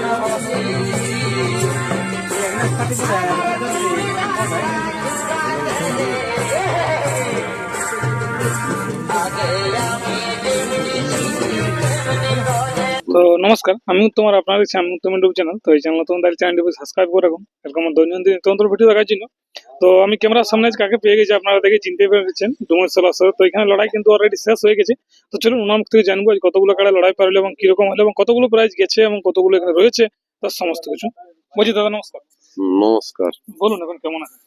তো নমস্কার, আমি তোমার আপনার আমি উত্তম ইউটিউব চ্যানেল। তো এই চ্যানেল তোমাদের চ্যানেলটি সাবস্ক্রাইব করে রাখুন। এরকম দৈনন্দিন তন্ত্র ভিডিও দেখার জন্য তো আমি ক্যামেরার সামনে কাকে পেয়ে গেছি আপনারা দেখে চিনতে পেরেছেন। ডুমের সোলার সাথে। তো এখানে লড়াই কিন্তু অলরেডি শেষ হয়ে গেছে। তো চলুন ওনার মুখ থেকে জানব আজ কতগুলো কাড়া লড়াই পারল এবং কীরকম হলো এবং কতগুলো প্রাইজ গেছে এবং কতগুলো এখানে রয়েছে তার সমস্ত কিছু। বলছি দাদা নমস্কার। নমস্কার। বলুন এখন কেমন আছে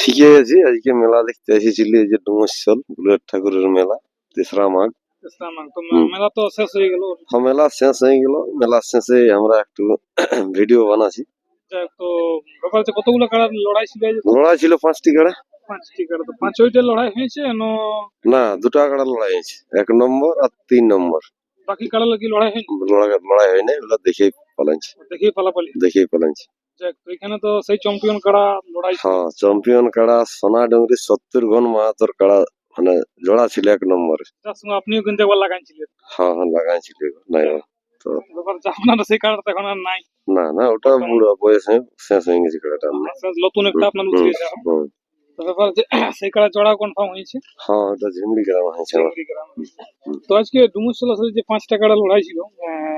ঠিকই আছে। আজকে মেলা দেখতে এসেছিলি এই যে ডুমসল বুলেট ঠাকুরের মেলা তেসরা মাঘ। মেলা তো শেষ হয়ে গেল। হ্যাঁ, মেলা শেষ হয়ে গেল। মেলা শেষে আমরা একটু ভিডিও বানাচ্ছি। তো ব্যাপার কতগুলো কাড়া লড়াই ছিল লড়াই ছিল পাঁচটি কাড়া পাঁচটি কাড়া তো পাঁচ ছয়টা লড়াই হয়েছে না? দুটা কাড়া লড়াই হয়েছে এক নম্বর আর তিন নম্বর। বাকি কাড়া কি লড়াই হয়নি? লড়াই ওগুলো দেখেই পালাইছে। দেখেই পালাপালি? দেখেই পালাইছে। যাক এখানে তো সেই চ্যাম্পিয়ন কাড়া লড়াই হ্যাঁ চ্যাম্পিয়ন কাড়া সোনা ডুঙ্গরি সত্তর ঘন মাহাতর কাড়া মানে জোড়া ছিল এক নম্বরে। তার সঙ্গে আপনিও কিন্তু একবার লাগাইছিলেন। হ্যাঁ হ্যাঁ লাগাইছিল নাই। তো সেই এখন আর নাই। না না ওটা বুড়ো বয়সে শেষ হয়ে গেছে কাড়াটা আমরা। নতুন একটা আপনার উঠে গেছে তো ব্যাপার হচ্ছে সেই কাড়া চড়া কনফার্ম হয়েছে। হ্যাঁ ওটা ঝিমড়ি গ্রাম হয়েছে। তো আজকে সাথে যে লড়াই ছিল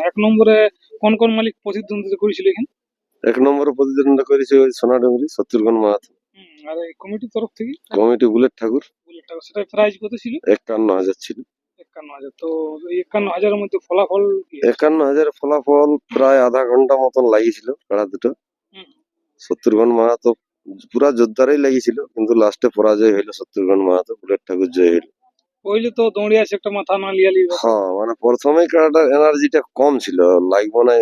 এক নম্বরে কোন কোন মালিক প্রতিদ্বন্দ্বিতা করেছিল এখানে? এক নম্বরে প্রতিদ্বন্দ্বিতা করেছে ওই মাহাত। আর কমিটির তরফ থেকে? কমিটি বুলেট ঠাকুর। বুলেটটা সেটা প্রাইজ কত ছিল? একান্ন হাজার ছিল। একান্ন হাজার। তো একান্ন হাজারের মধ্যে ফলাফল একান্ন হাজার ফলাফল প্রায় আধা ঘণ্টা মতন লাগিয়েছিল কাড়া দুটো। সত্তরগণ মাহাতো পুরা যোদ্ধারাই লাগিয়েছিল কিন্তু লাস্টে পরাজয় হইল সত্তরগণ মাহাতো বুলেট ঠাকুর জয় হইল। তো আছে একটা মাথা না লিয়ালি হ্যাঁ মানে প্রথমেই কাড়াটার এনার্জিটা কম ছিল লাগবো না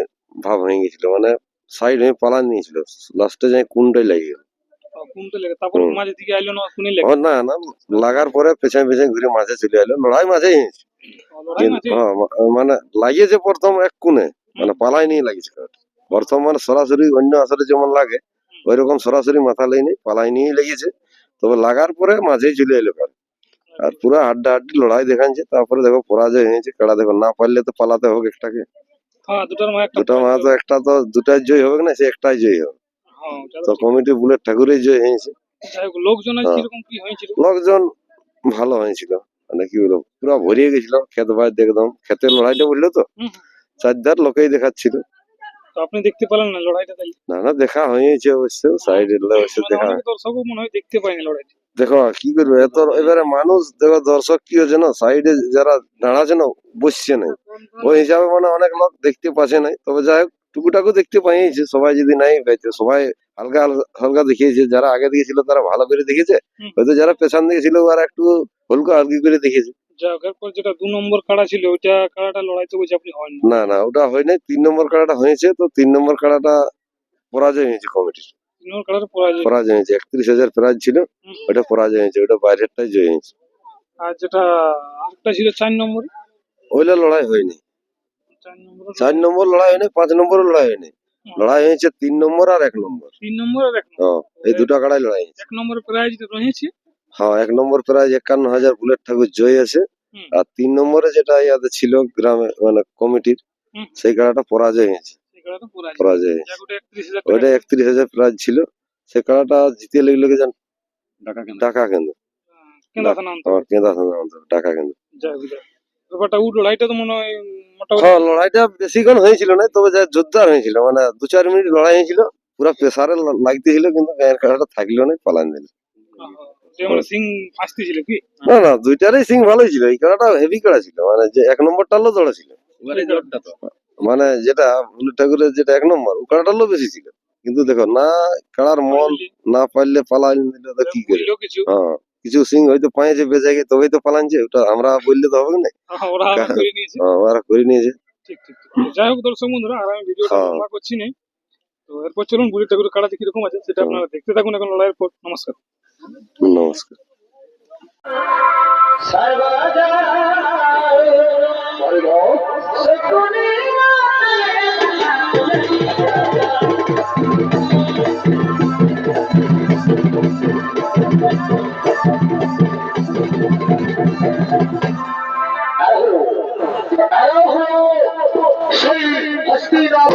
ভাব হয়ে গেছিল মানে সাইড হয়ে পালান নিয়েছিল লাস্টে যাই কোনটাই লাগিয়ে গেল। তারপর হুম। দিকে আইলো না শুনি লেগে। না না লাগার পরে পেছনে পেছনে ঘুরে মাঝে চলে এলো লড়াই মাঝে। হ্যাঁ, মানে লাগিয়েছে প্রথম এক কোণে মানে পালাই নিয়ে লাগিয়েছে কাঠ প্রথম মানে সরাসরি অন্য আসরে যেমন লাগে ওই রকম সরাসরি মাথা লেগে পালাই নিয়ে লেগেছে। তবে লাগার পরে মাঝেই চলে এলো আর পুরো হাড্ডা হাড্ডি লড়াই দেখাচ্ছে তারপরে দেখো পরাজয় হয়েছে। কেড়া দেখো না পারলে তো পালাতে হোক একটাকে। হ্যাঁ দুটা মা তো একটা তো দুটাই জয় হবে না সে একটাই জয় হবে। তো কমিটি বুলেট ঠাকুরই জয় হয়েছে। লোকজন হ্যাঁ। কীরকম কি হয়েছিল? লোকজন ভালো হয়েছিল। মানে কি বলব পুরো ভরিয়ে গেছিল ক্ষেত বাদ একদম। ক্ষেতের লড়াইটা বুঝলো তো। চারধার লোকেই দেখাচ্ছিল। আপনি দেখতে পেলেন না লড়াইটা তাই না না দেখা হয়েছে অবশ্য সাইড অবশ্য মানে দেখা। মনে হয় দেখতে পায়নি লড়াইটা। দেখো কি করবে? এত এবারে মানুষ দেখো দর্শক কি হচ্ছে না? সাইডে যারা দাঁড়াচ্ছে না বসছে না। ওই হিসাবে মানে অনেক লোক দেখতে পাচ্ছে নাই তবে যাই হোক টুকুটাকু দেখতে পাইছে সবাই যদি নাই পাইছে সবাই হালকা হালকা- দেখিয়েছে। যারা আগে দিয়েছিল তারা ভালো করে দেখেছে। হয়তো যারা পেছন দিকে ছিল ওরা একটু হলকা হালকি করে দেখেছে। যেটা দু নম্বর কাড়া ছিল ওইটা কাড়াটা লড়াইতে বলছে আপনি হয়নি। না না ওটা হয় নাই। তিন নম্বর কাড়াটা হয়েছে তো তিন নম্বর কাড়াটা পরাজয় হয়েছে কমিটির। পরাজয়। হয়েছে একত্রিশ হাজার প্রাইজ ছিল। ওটা পরাজয় হয়েছে ওটা বাইরেরটাই জয় হয়েছে। আর যেটা আরেকটা ছিল চার নম্বরে? ওইটা লড়াই হয়নি। চার নম্বর লড়াই। হয়নি পাঁচ নম্বর লড়াই হয়নি। লড়াই হয়েছে তিন নম্বর আর এক নম্বর। তিন নম্বর আর এক নম্বর। হ্যাঁ এই দুটা কাড়াই লড়াই হয়েছে। এক নম্বরে প্রাইজ রয়েছে। হ্যাঁ এক নম্বর প্রাইজ একান্ন হাজার বুলেট ঠাকুর জয় আছে। আর তিন নম্বরে যেটা ইয়াতে ছিল গ্রামে মানে কমিটির সেই কাড়াটা পরাজয় হয়েছে। পরাজয়। ওইটা একত্রিশ হাজার প্রাইজ ছিল। সে কাড়াটা জিতে লেগে লেগে যান টাকা কেন্দ্র। আমার কেন্দ্র টাকা কেন্দ্র। ব্যাপারটা উঠ লড়াইটা তো মনে হয় মোটামুটি হ্যাঁ লড়াইটা বেশিক্ষণ হয়েছিল না তবে যা জোরদার হয়েছিল মানে দু চার মিনিট লড়াই হয়েছিল পুরো প্রেসারে লাগতেছিল কিন্তু গায়ের কাড়াটা থাকল না পালান দিল। আহ, যে মানে না না দুইটারই সিং ভালোই ছিল এই কাড়াটা হেভি কাড়া ছিল মানে যে এক নম্বরটা ছিল। মানে যেটা বুলু ঠাকুরের যেটা এক নম্বর ও কাড়াটারও বেশি ছিল। কিন্তু দেখো না কাড়ার মন না পারলে পালান দিল তো কি করে? হ্যাঁ। কিছু সিং হয়তো পাঁচে বেঁচে গে তবেই তো পালানছে ওটা আমরা বললে তো হবে না। ওরা করে নিয়েছে। হ্যাঁ, ওরা করে নিয়েছে। ঠিক ঠিক ঠিক। যাই হোক দর্শক বন্ধুরা আর আমি ভিডিওটা হ্যাঁ। করছি না। তো এরপর চলুন বুড়ি ঠাকুরের কাড়াতে কীরকম আছে সেটা আপনারা দেখতে থাকুন এখন লড়াইয়ের পর। নমস্কার। নমস্কার। সেই হস্তিনাথ